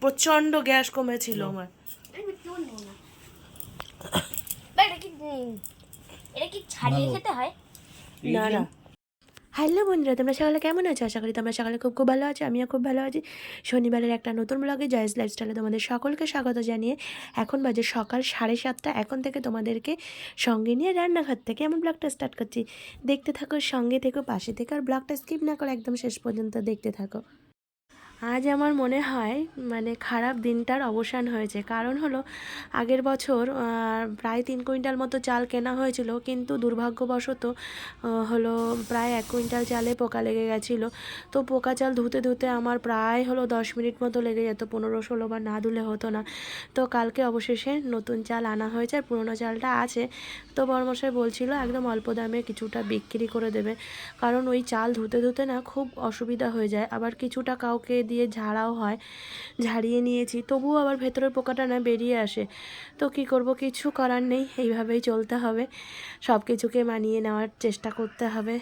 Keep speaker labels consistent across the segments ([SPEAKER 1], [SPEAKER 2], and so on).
[SPEAKER 1] প্রচণ্ড গ্যাস কমেছিল আমার।
[SPEAKER 2] আমি এটা কি ছাড়িয়ে খেতে হয়?
[SPEAKER 1] না না। হ্যালো বন্ধুরা তোমরা সকালে কেমন আছো? আশা করি তোমরা সকালে খুব খুব ভালো আছো আমিও খুব ভালো আছি। শনিবারের একটা নতুন ব্লগে জয়েস লাইফস্টাইলে তোমাদের সকলকে স্বাগত জানিয়ে এখন বাজে সকাল সাড়ে সাতটা। এখন থেকে তোমাদেরকে সঙ্গে নিয়ে রান্নাঘর থেকে এমন ব্লগটা স্টার্ট করছি। দেখতে থাকো সঙ্গে থেকো পাশে থেকে আর ব্লগটা স্কিপ না করে একদম শেষ পর্যন্ত দেখতে থাকো। আজ আমার মনে হয় মানে খারাপ দিনটার অবসান হয়েছে। কারণ হলো, আগের বছর প্রায় তিন কুইন্টাল মতো চাল কেনা হয়েছিল, কিন্তু দুর্ভাগ্যবশত হলো প্রায় এক কুইন্টাল চালে পোকা লেগে গেছিল। তো পোকা চাল ধুতে ধুতে আমার প্রায় হলো দশ মিনিট মতো লেগে যেত, পনেরো ষোলো বার না ধুলে হতো না। তো কালকে অবশেষে নতুন চাল আনা হয়েছে, আর পুরোনো চালটা আছে। তো বড়মশাই বলছিল, একদম অল্প দামে কিছুটা বিক্রি করে দেবে। কারণ ওই চাল ধুতে ধুতে না খুব অসুবিধা হয়ে যায়। আবার কিছুটা কাউকে দিয়ে ঝাড়াও হয়, ঝাড়িয়ে নিয়েছি। তবুও আবার ভেতরের পোকাটা না বেরিয়ে আসে। তো কি করব? কিছু করার নেই। এইভাবেই চলতে হবে। সব কিছুকে মানিয়ে নেওয়ার চেষ্টা করতে হবে।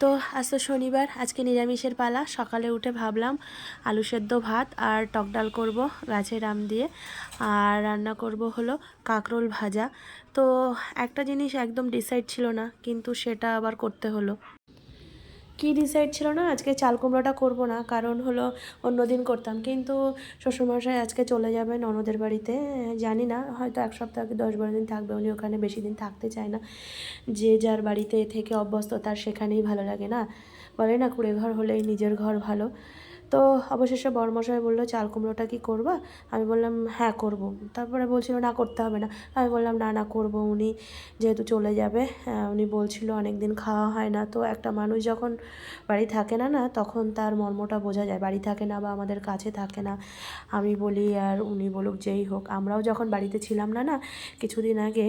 [SPEAKER 1] তো আজ তো শনিবার। আজকে নিরামিষের পালা। সকালে উঠে ভাবলাম আলু সেদ্ধ ভাত আর টক ডাল করব গাছের আম দিয়ে। আর রান্না করব হলো কাঁকরোল ভাজা। তো একটা জিনিস একদম ডিসাইড ছিল না, কিন্তু সেটা আবার করতে হলো। কি ডিসাইড ছিল না, আজকে চাল কুমড়োটা করব না, কারণ হলো অন্যদিন করতাম। কিন্তু শ্বশুরমশাই আজকে চলে যাবে ননদের বাড়িতে, জানি না, হয়তো এক সপ্তাহ কি দশ বারো দিন থাকবে, উনি ওখানে বেশি দিন থাকতে চায় না। যে যার বাড়িতে থেকে অভ্যস্ত, তার সেখানেই ভালো লাগে না। বলে না কুড়ে ঘর হলেই নিজের ঘর ভালো। তো অবশেষে বড়মশাই বলল চাল কুমড়োটা কি করবা? আমি বললাম হ্যাঁ করব। তারপরে বলছিল না করতে হবে না। আমি বললাম না না করব। উনি যেহেতু চলে যাবে হ্যাঁ, উনি বলছিল অনেক দিন খাওয়া হয় না। তো একটা মানুষ যখন বাড়ি থাকে না না তখন তার মর্মটা বোঝা যায় বাড়ি থাকে না বা আমাদের কাছে থাকে না। আমি বলি আর উনি বলুক যেই হোক। আমরাও যখন বাড়িতে ছিলাম না না কিছুদিন আগে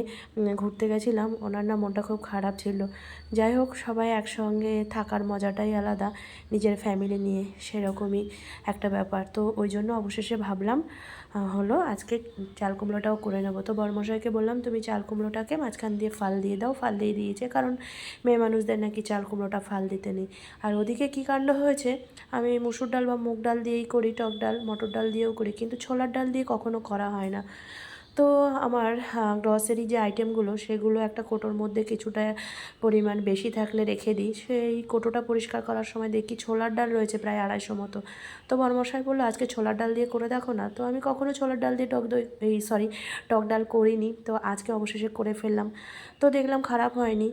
[SPEAKER 1] ঘুরতে গেছিলাম ওনার না মনটা খুব খারাপ ছিল। যাই হোক সবাই একসঙ্গে থাকার মজাটাই আলাদা নিজের ফ্যামিলি নিয়ে সেরকমই একটা ব্যাপার। তো ওই জন্য অবশেষে ভাবলাম হলো আজকে চাল কুমড়োটাও করে নেব। তো বড়মশাইকে বললাম, তুমি চাল কুমড়োটাকে মাঝখান দিয়ে ফাল দিয়ে দাও, ফাল দিয়ে দিয়েছে, কারণ মেয়ে মানুষদের নাকি চাল কুমড়োটা ফাল দিতে নেই। আর ওদিকে কি কাণ্ড হয়েছে, আমি মুসুর ডাল বা মুগ ডাল দিয়েই করি, টক ডাল, মটর ডাল দিয়েও করি, কিন্তু ছোলার ডাল দিয়ে কখনো করা হয় না। তো আমার গ্রসারি যে আইটেমগুলো সেগুলো একটা কোটোর মধ্যে কিছুটা পরিমাণ বেশি থাকলে রেখে দিই। সেই কোটোটা পরিষ্কার করার সময় দেখি ছোলার ডাল রয়েছে প্রায় আড়াইশো মতো। তো বরমশাই বলল, আজকে ছোলার ডাল দিয়ে করে দেখো না। তো আমি কখনও ছোলার ডাল দিয়ে টক দই, এই সরি টক ডাল করিনি। তো আজকে অবশেষে করে ফেললাম। তো দেখলাম খারাপ হয়নি।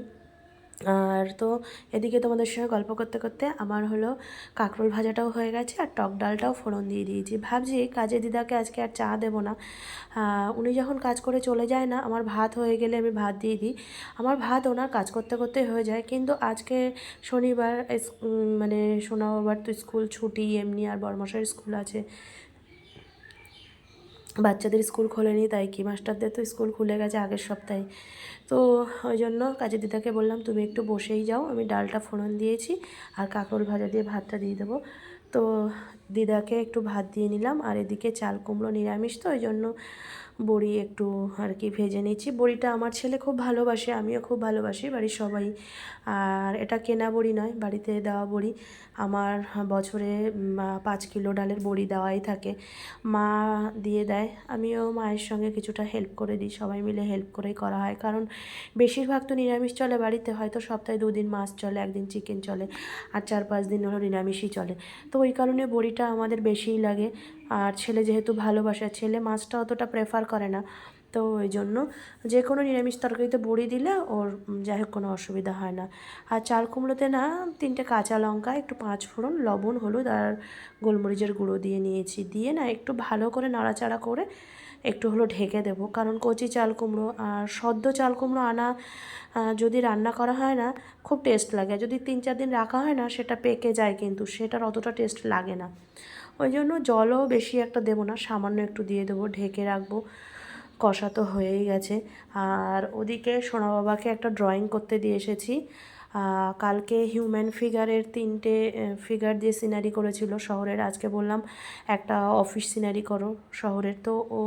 [SPEAKER 1] আর তো এদিকে তোমাদের সঙ্গে গল্প করতে করতে আমার হলো কাঁকরোল ভাজাটাও হয়ে গেছে আর টক ডালটাও ফোড়ন দিয়ে দিয়েছি। ভাবছি কাজে দিদাকে আজকে আর চা দেবো না। উনি যখন কাজ করে চলে যায় না, আমার ভাত হয়ে গেলে আমি ভাত দিয়ে দিই। আমার ভাত ওনার কাজ করতে করতে হয়ে যায়। কিন্তু আজকে শনিবার মানে সোনা বাবার তো স্কুল ছুটি, এমনি আর বর্মশার স্কুল আছে। বাচ্চাদের স্কুল খোলেনি, তাই কি মাস্টারদের তো স্কুল খুলে গেছে আগের সপ্তাহে। তো ওই জন্য কাজের দিদাকে বললাম, তুমি একটু বসেই যাও, আমি ডালটা ফোড়ন দিয়েছি আর কাঁকরোল ভাজা দিয়ে ভাতটা দিয়ে দেবো। তো দিদাকে একটু ভাত দিয়ে নিলাম, আর এদিকে চাল কুমড়ো নিরামিষ তো ওই জন্য বড়ি একটু আর কি ভেজে নিচ্ছি বড়িটা আমার ছেলে খুব ভালোবাসে, আমিও খুব ভালোবাসি বাড়ির সবাই। আর এটা কেনা বড়ি নয়, বাড়িতে দেওয়া বড়ি। আমার বছরে পাঁচ কিলো ডালের বড়ি দেওয়াই থাকে। মা দিয়ে দেয়, আমিও মায়ের সঙ্গে কিছুটা হেল্প করে দিই, সবাই মিলে হেল্প করেই করা হয়। কারণ বেশিরভাগ তো নিরামিষ চলে বাড়িতে, হয়তো সপ্তাহে দুদিন মাছ চলে, একদিন চিকেন চলে, আর চার পাঁচ দিন হলো নিরামিষই চলে। তো ওই কারণে বড়িটা আমাদের বেশিই লাগে। আর ছেলে যেহেতু ভালোবাসে, ছেলে মাছটা অতটা প্রেফার করে না। তো ওই জন্য যে কোনো নিরামিষ তরকারিতে বড়ি দিলে ওর যাই হোক কোনো অসুবিধা হয় না। আর চাল কুমড়োতে না তিনটে কাঁচা লঙ্কা, একটু পাঁচ ফোড়ন, লবণ, হলুদ আর গোলমরিচের গুঁড়ো দিয়ে নিয়েছি। দিয়ে না একটু ভালো করে নাড়াচাড়া করে একটু হলো ঢেকে দেবো। কারণ কচি চাল কুমড়ো আর সদ্য চাল কুমড়ো আনা যদি রান্না করা হয় না, খুব টেস্ট লাগে। যদি তিন চার দিন রাখা হয় না, সেটা পেকে যায় কিন্তু, সেটার অতটা টেস্ট লাগে না। ওই জন্য জলও বেশি একটা দেবো না, সামান্য একটু দিয়ে দেবো, ঢেকে রাখব। কষা তো হয়েই গেছে। আর ওদিকে সোনা বাবাকে একটা ড্রয়িং করতে দিয়ে এসেছি। কালকে হিউম্যান ফিগারের তিনটে ফিগার দিয়ে সিনারি করেছিল শহরের, আজকে বললাম একটা অফিস সিনারি করো শহরের। তো ও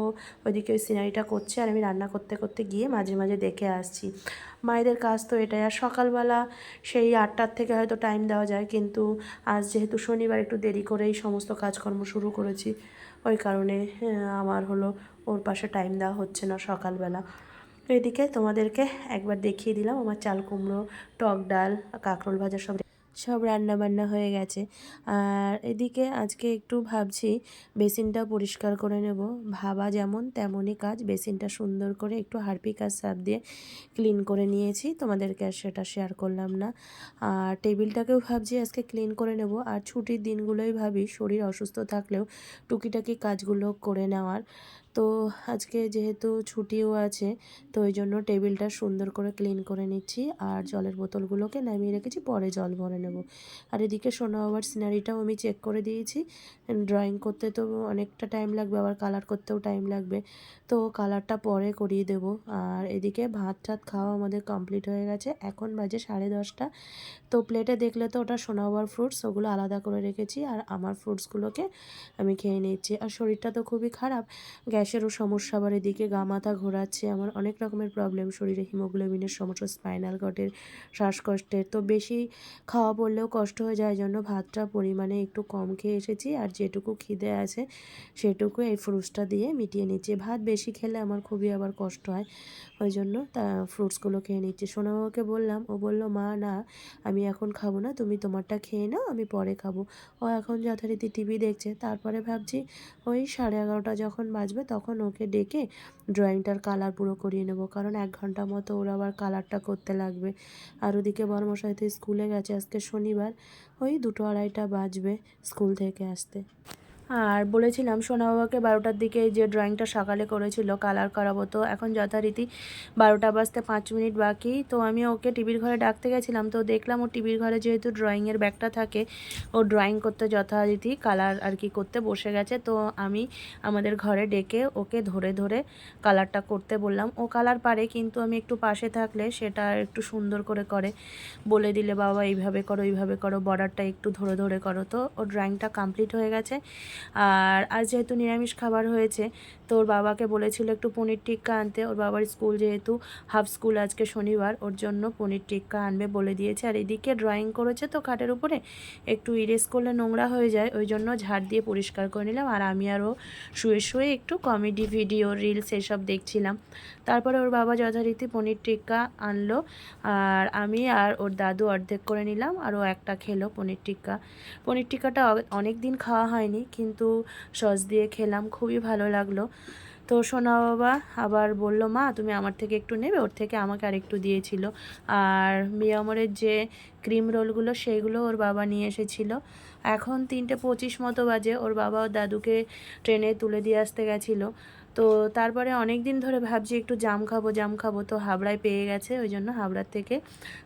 [SPEAKER 1] ওইদিকে ওই সিনারিটা করছে আর আমি রান্না করতে করতে গিয়ে মাঝে মাঝে দেখে আসছি। মায়েদের কাজ তো এটাই, আর সকালবেলা সেই আটটার থেকে হয়তো টাইম দেওয়া যায়, কিন্তু আজ যেহেতু শনিবার একটু দেরি করেই সমস্ত কাজকর্ম শুরু করেছি, ওই কারণে আমার হলো ওর পাশে টাইম দেওয়া হচ্ছে না সকালবেলা। তো এদিকে তোমাদেরকে একবার দেখিয়ে দিলাম আমার চাল কুমড়ো, টক ডাল, কাঁকরোল ভাজা সব সব রান্না বান্না হয়ে গেছে। আর এদিকে আজকে একটু ভাবছি বেসিনটা পরিষ্কার করে নেব। ভাবা যেমন তেমনই কাজ, বেসিনটা সুন্দর করে একটু হারপিক আর সার্ফ দিয়ে ক্লিন করে নিয়েছি। তোমাদেরকে আর সেটা শেয়ার করলাম না। আর টেবিলটাকেও ভাবছি আজকে ক্লিন করে নেব। আর ছুটির দিনগুলোই ভাবি শরীর অসুস্থ থাকলেও টুকিটাকি কাজগুলো করে নেওয়ার। তো আজকে যেহেতু ছুটিও আছে, তো ওই জন্য টেবিলটা সুন্দর করে ক্লিন করে নিচ্ছি আর জলের বোতলগুলোকে নামিয়ে রেখেছি, পরে জল ভরে নেব। আর এদিকে সোনা বাবার সিনারিটাও আমি চেক করে দিয়েছি। ড্রয়িং করতে তো অনেকটা টাইম লাগবে, আবার কালার করতেও টাইম লাগবে। তো কালারটা পরে করিয়ে দেব। আর এদিকে ভাত টাত খাওয়া আমাদের কমপ্লিট হয়ে গেছে। এখন বাজে সাড়ে দশটা। তো প্লেটে দেখলে তো ওটা সোনা বাবার ফ্রুটস ওগুলো আলাদা করে রেখেছি। আর আমার ফ্রুটসগুলোকে আমি খেয়ে নিচ্ছি। আর শরীরটা তো খুবই খারাপ। গ্যাসেরও সমস্যা আবার এদিকে গা মাথা ঘোরাচ্ছে। আমার অনেক রকমের প্রবলেম শরীরে হিমোগ্লোবিনের সমস্যা স্পাইনাল কটের শ্বাসকষ্টের। তো বেশি খাওয়া পড়লেও কষ্ট হয়ে যায় জন্য ভাতটা পরিমাণে একটু কম খেয়ে এসেছি। আর যেটুকু খিদে আছে, সেটুকু এই ফ্রুটসটা দিয়ে মিটিয়ে নিচ্ছি। ভাত বেশি খেলে আমার খুবই আবার কষ্ট হয়, ওই জন্য তা ফ্রুটসগুলো খেয়ে নিচ্ছি। সোনাবাবাকে বললাম, ও বলল, মা, না, আমি এখন খাব না, তুমি তোমারটা খেয়ে নাও, আমি পরে খাব। ও এখন যথারীতি টিভি দেখছে। তারপরে ভাবছি, ওই সাড়ে এগারোটা যখন বাজবে তখন ওকে ডেকে ড্রয়িংটার কালার পুরো করিয়ে নেব। কারণ এক ঘণ্টা মতো ওরা আবার কালারটা করতে লাগবে। আর ওদিকে বর্মশাই তো স্কুলে গেছে, আজকে শনিবার। ওই দুটো আড়াইটা বাজবে স্কুল থেকে আসতে। আর বলেছিলাম সোনা বাবাকে বারোটার দিকে যে ড্রয়িংটা সকালে করেছিল কালার করাবো তো এখন যথারীতি বারোটা বাজতে পাঁচ মিনিট বাকি। তো আমি ওকে টিভির ঘরে ডাকতে গেছিলাম, তো দেখলাম ও টিভির ঘরে যেহেতু ড্রয়িংয়ের ব্যাগটা থাকে, ও ড্রয়িং করতে যথারীতি কালার আর কি করতে বসে গেছে। তো আমি আমাদের ঘরে ডেকে ওকে ধরে ধরে কালারটা করতে বললাম। ও কালার পারে, কিন্তু আমি একটু পাশে থাকলে সেটা একটু সুন্দর করে করে। বলে দিলে, বাবা, এইভাবে করো এইভাবে করো বর্ডারটা একটু ধরে ধরে করো। তো ও ড্রয়িংটা কমপ্লিট হয়ে গেছে। আর আজ যেহেতু নিরামিষ খাবার হয়েছে তো ওর বাবাকে বলেছিল একটু পনির টিক্কা আনতে। ওর বাবার স্কুল যেহেতু, হাফ স্কুল আজকে শনিবার, ওর জন্য পনির টিক্কা আনবে বলে দিয়েছে। আর এদিকে ড্রয়িং করেছে তো খাটের উপরে, একটু ইরেজ করলে নোংরা হয়ে যায়, ওই জন্য ঝাড় দিয়ে পরিষ্কার করে নিলাম। আর আমি আরও শুয়ে শুয়ে একটু কমেডি ভিডিও রিলস এসব দেখছিলাম। তারপরে ওর বাবা যথারীতি পনির টিক্কা আনলো। আর আমি আর ওর দাদু অর্ধেক করে নিলাম, আর ও একটা খেলো পনির টিক্কা। পনির টিক্কাটা অনেক দিন খাওয়া হয়নি, কিন্তু সস দিয়ে খেলাম, খুবই ভালো লাগল। তো সোনা বাবা আবার বলল, মা, তুমি আমার থেকে একটু নেবে? ওর থেকে আমাকে আর একটু দিয়েছিল। আর মিয়ামরের যে ক্রিম রোলগুলো সেইগুলো ওর বাবা নিয়ে এসেছিল। এখন তিনটে পঁচিশ মতো বাজে, ওর বাবা ওর দাদুকে ট্রেনে তুলে দিয়ে আসতে গেছিল। তো তারপরে অনেক দিন ধরে ভাবছি একটু জাম খাব জাম খাব, তো হাবড়ায় পেয়ে গেছে। ওই জন্য হাবড়ার থেকে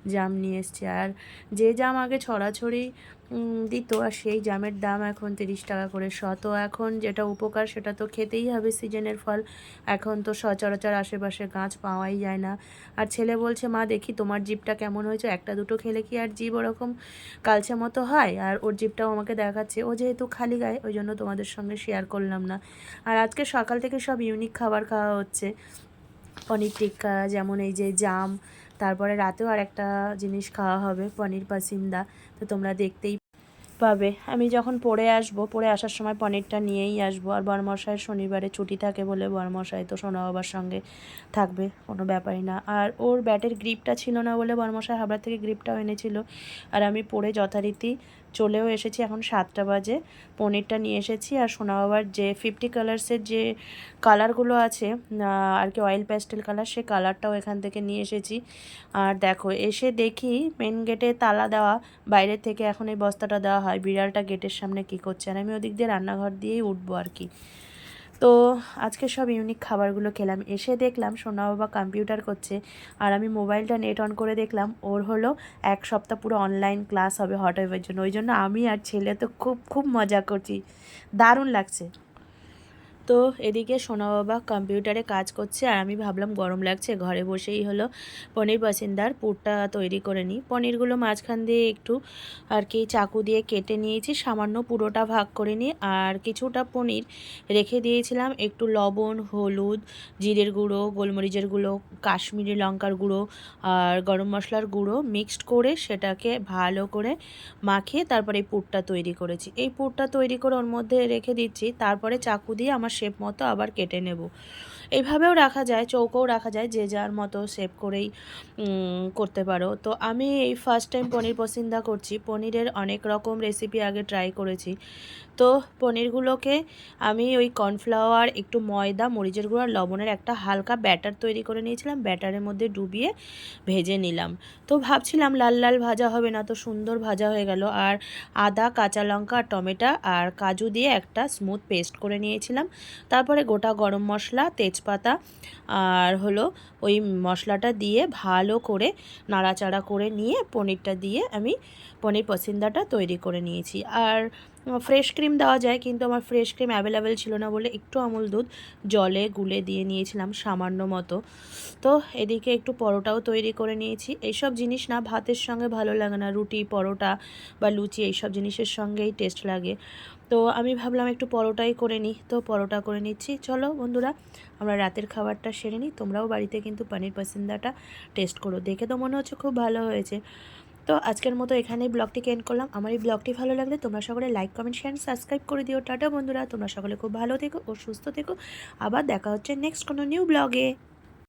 [SPEAKER 1] জাম নিয়ে এসছে। আর যে জাম আগে ছড়াছড়ি দিত আর সেই জামের দাম এখন তিরিশ টাকা করে শ তো এখন যেটা উপকার সেটা তো খেতেই হবে সিজনের ফল। এখন তো সচরাচর আশেপাশে গাছ পাওয়াই যায় না। আর ছেলে বলছে, মা, দেখি তোমার জিপটা কেমন হয়েছে? একটা দুটো খেলে কি আর জিভ ওরকম কালচে মতো হয়? আর ওর জিপটাও আমাকে দেখাচ্ছে। ও যেহেতু খালি গায়ে, ওই জন্য তোমাদের সঙ্গে শেয়ার করলাম না। আর আজকে সকাল থেকে সব ইউনিক খাবার খাওয়া হচ্ছে। পনির টিক্কা, যেমন এই যে জাম তারপরে রাতেও আর একটা জিনিস খাওয়া হবে, পনির পাসিন্দা। তো তোমরা দেখতেই পাবে। আমি যখন পড়ে আসব, পড়ে আসার সময় পনিরটা নিয়েই আসব। আর বরমশায় শনিবারে ছুটি থাকে বলে বরমশাই তো সোনা বাবার সঙ্গে থাকবে, কোনো ব্যাপারই না। আর ওর ব্যাটের গ্রিপটা ছিল না বলে বরমশাই হাবড়া থেকে গ্রিপটাও এনেছিল। আর আমি পড়ে যথারীতি চলেও এসেছি, এখন সাতটা বাজে। পনিরটা নিয়ে এসেছি আর সোনা বাবার যে ফিফটি কালার্সের যে কালারগুলো আছে আর কি অয়েল প্যাস্টেল কালার সে কালারটাও এখান থেকে নিয়ে এসেছি। আর দেখো, এসে দেখি মেন গেটে তালা দেওয়া বাইরের থেকে এখন এই বস্তাটা দেওয়া হয়, বিড়ালটা গেটের সামনে কি করছে? আর আমি ওদিক দিয়ে রান্নাঘর দিয়েই উঠবো আর কি। তো আজকে সব ইউনিক খাবারগুলো খেলাম। এসে দেখলাম সোনা বাবা কম্পিউটার করছে আর আমি মোবাইলটা নেট অন করে দেখলাম। ওর হলো এক সপ্তাহ পুরো অনলাইন ক্লাস হবে হট ওয়েভের জন্য। ওই জন্য আমি আর ছেলে তো খুব খুব মজা করছি। দারুণ লাগছে। তো এদিকে সোনা বাবা কম্পিউটারে কাজ করছে আর আমি ভাবলাম গরম লাগছে, ঘরে বসেই হলো পনির পসিন্দার পুরটা তৈরি করে নিই। পনিরগুলো মাঝখান দিয়ে একটু আর কি চাকু দিয়ে কেটে নিয়েছি, সামান্য পুরোটা ভাগ করে নিই আর কিছুটা পনির রেখে দিয়েছিলাম, একটু লবণ, হলুদ, জিরের গুঁড়ো, গোলমরিচের গুঁড়ো, কাশ্মীরি লঙ্কার গুঁড়ো আর গরম মশলার গুঁড়ো মিক্সড করে সেটাকে ভালো করে মাখিয়ে তারপরে এই পুরটা তৈরি করেছি। এই পুরটা তৈরি করে ওর মধ্যে রেখে দিচ্ছি, তারপরে চাকু দিয়ে আমার শেপ মতো আবার কেটে নেব। এইভাবেও রাখা যায়, চৌকোও রাখা যায়, যে যার মতো শেপ করেই করতে পারো। তো আমি এই ফার্স্ট টাইম পনির পসিন্দা করছি। পনিরের অনেক রকম রেসিপি আগে ট্রাই করেছি। তো পনিরগুলোকে আমি ওই কর্নফ্লাওয়ার একটু ময়দা, মরিচের গুঁড়ো আর লবণের একটা হালকা ব্যাটার তৈরি করে নিয়েছিলাম। ব্যাটারের মধ্যে ডুবিয়ে ভেজে নিলাম। তো ভাবছিলাম লাল লাল ভাজা হবে না, তো সুন্দর ভাজা হয়ে গেল। আর আদা, কাঁচা লঙ্কা টমেটো আর কাজু দিয়ে একটা স্মুথ পেস্ট করে নিয়েছিলাম। তারপরে গোটা গরম মশলা তেজপাতা আর হলো ওই মশলাটা দিয়ে ভালো করে নাড়াচাড়া করে নিয়ে পনিরটা দিয়ে আমি পনির পসিন্দাটা তৈরি করে নিয়েছি। আর ফ্রেশ ক্রিম দেওয়া যায়, কিন্তু আমার ফ্রেশ ক্রিম অ্যাভেলেবেল ছিল না বলে একটু আমুল দুধ জলে গুলে দিয়ে নিয়েছিলাম সামান্য মতো। তো এদিকে একটু পরোটাও তৈরি করে নিয়েছি। এইসব জিনিস না ভাতের সঙ্গে ভালো লাগে না, রুটি, পরোটা বা লুচি এইসব জিনিসের সঙ্গেই টেস্ট লাগে। তো আমি ভাবলাম একটু পরোটাই করে নিই, তো পরোটা করে নিচ্ছি। চলো বন্ধুরা, আমরা রাতের খাবারটা সেরে নিই, তোমরাও বাড়িতে কিন্তু পনির পাসিন্দাটা টেস্ট করো। দেখে তো মনে হচ্ছে খুব ভালো হয়েছে। তো আজকের মতো এখানেই ব্লগটিকে এন্ড করলাম। আমার এই ব্লগটি ভালো লাগলে তোমরা সকলে লাইক কমেন্ট শেয়ার সাবস্ক্রাইব করে দিও। টাটা বন্ধুরা, তোমরা সকলে খুব ভালো থেকো ও সুস্থ থেকো। আবার দেখা হচ্ছে নেক্সট কোনো নিউ ব্লগে